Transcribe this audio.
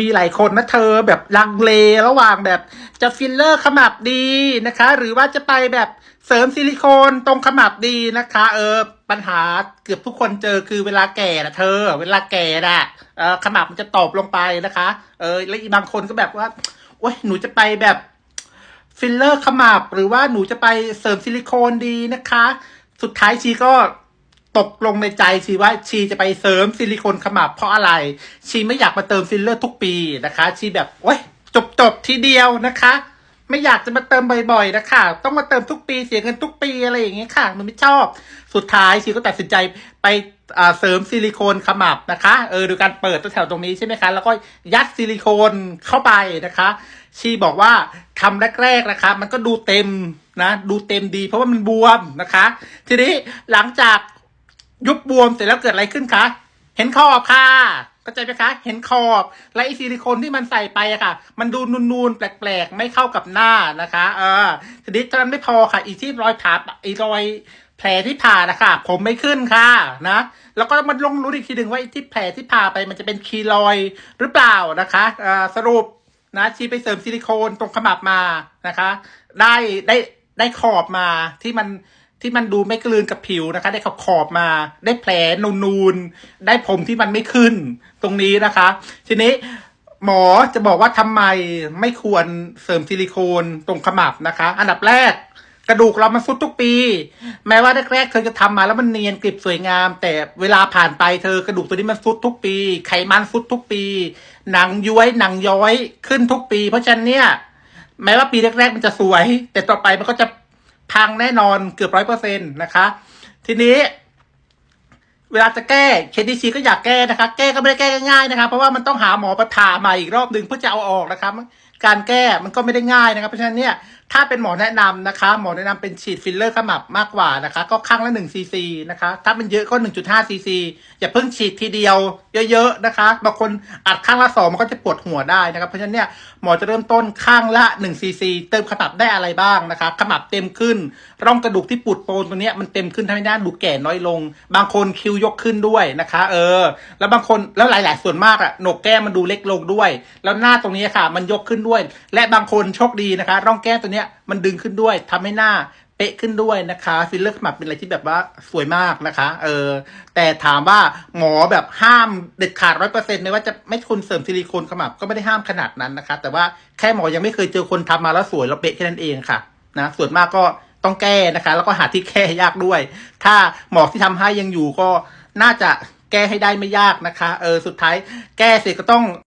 มีหลายคนนะเธอแบบลังเลระหว่างแบบจะฟิลเลอร์ขมับดีนะคะ หรือว่าจะไปแบบเสริมซิลิโคนตรงขมับดีนะคะ เออ ปัญหาเกือบทุกคนเจอคือเวลาแก่นะเธอ เวลาแก่น่ะเออขมับมันจะตบลงไปนะคะ เออ แล้วอีกบางคนก็แบบว่าโอ้ยหนูจะไปแบบฟิลเลอร์ขมับ หรือว่าหนูจะไปเสริมซิลิโคนดีนะคะ สุดท้ายชีก็ ตกลงในใจชีว่าชีจะไปเสริมซิลิโคนขมับเพราะอะไร ชีไม่อยากมาเติมฟิลเลอร์ทุกปีนะคะ ชีแบบโอ้ยจบจบทีเดียวนะคะ ไม่อยากจะมาเติมบ่อยๆนะคะ ต้องมาเติมทุกปีเสียเงินทุกปีอะไรอย่างเงี้ยค่ะหนูไม่ชอบ สุดท้ายชีก็ตัดสินใจไปอ่าเสริมซิลิโคนขมับนะคะเออดยการเปิดตัวแถวตรงนี้ใช่ไหมคะ แล้วก็ยัดซิลิโคนเข้าไปนะคะ ชีบอกว่าทำแรกๆนะคะ มันก็ดูเต็มนะ ดูเต็มดีเพราะว่ามันบวมนะคะ ทีนี้หลังจาก ยุบบวมเสร็จแล้วเกิดอะไรขึ้นคะ เห็นขอบค่ะเข้าใจไหมคะ เห็นขอบ และไอซิลิโคนที่มันใส่ไปอะค่ะ มันดูนูนๆแปลกๆ ไม่เข้ากับหน้านะคะ เออทีนี้เท่านั้นไม่พอค่ะ อีกที่รอยผ่าอีรอยแผลที่ผ่านะคะผมไม่ขึ้นค่ะนะ แล้วก็มันลงรู้อีกทีหนึ่งว่าไอที่แผลที่ผ่าไปมันจะเป็นคีลอยหรือเปล่านะคะเออสรุปนะชีไปเสริมซิลิโคนตรงขมับมานะคะ ได้ได้ได้ขอบมาที่มัน ที่มันดูไม่กลืนกับผิวนะคะ ได้ขอบขอบมา ได้แผลนูนๆได้ผมที่มันไม่ขึ้น ตรงนี้นะคะ ทีนี้หมอจะบอกว่าทำไมไม่ควรเสริมซิลิโคนตรงขมับนะคะ อันดับแรกกระดูกเรามันฟุดทุกปี แม้ว่าแรกๆเธอจะทำมาแล้วมันเนียนกริบสวยงาม แต่เวลาผ่านไปเธอกระดูกตัวนี้มันฟุดทุกปี ไขมันฟุดทุกปี หนังย้วยหนังย้อยขึ้นทุกปี เพราะฉะนั้นเนี่ย แม้ว่าปีแรกๆมันจะสวย แต่ต่อไปมันก็จะ พังแน่นอนเกือบร้อยเปอร์เซ็นต์นะคะ ทีนี้เวลาจะแก้เคดีซีก็อยากแก้นะคะ แก้ก็ไม่ได้แก้ง่ายๆนะคะ เพราะว่ามันต้องหาหมอประทามาอีกรอบหนึ่งเพื่อจะเอาออกนะคะการแก้มันก็ไม่ได้ง่ายนะครับ เพราะฉะนั้นเนี่ยถ้าเป็นหมอแนะนำนะคะ หมอแนะนำเป็นฉีดฟิลเลอร์ขมับมากกว่านะคะ ก็ครั้งละ1ซีซีนะคะ ถ้ามันเยอะก็ 1.5ซีซีอย่าเพิ่งฉีดทีเดียวเยอะๆนะคะบางคนอัดข้างละสองมันก็จะปวดหัวได้นะครับ เพราะฉะนั้นเนี่ยหมอจะเริ่มต้นข้างละ1ซีซีเติมขมับได้อะไรบ้างนะคะขมับเต็มขึ้น ร่องกระดูกที่ปูดโปนตรงเนี้ยมันเต็มขึ้นทำให้หน้าดูแก่น้อยลง บางคนคิ้วยกขึ้นด้วยนะคะ เออ แล้วบางคนแล้วหลาย ๆ ส่วนมากอะโหนกแก้มมันดูเล็กลงด้วย แล้วหน้าตรงนี้ค่ะ มันยกขึ้นด้วย และบางคนโชคดีนะคะ ร่องแก้มตัวเนี้ยมันดึงขึ้นด้วยทำให้หน้าเป๊ะขึ้นด้วยนะคะ ฟิลเลอร์ขมับเป็นอะไรที่แบบว่าสวยมากนะคะ เออ แต่ถามว่าหมอแบบห้ามเด็ดขาดร้อยเปอร์เซ็นต์ไม่ว่าจะไม่คุณเสริมซิลิโคนขมับก็ไม่ได้ห้ามขนาดนั้นนะคะ แต่ว่าแค่หมอยังไม่เคยเจอคนทำมาแล้วสวยแล้วเป๊ะแค่นั้นเองค่ะ นะ ส่วนมากก็ต้องแก้นะคะ แล้วก็หาที่แก้ยากด้วย ถ้าหมอที่ทำให้ยังอยู่ก็น่าจะแก้ให้ได้ไม่ยากนะคะ เออ สุดท้ายแก้เสร็จก็ต้อง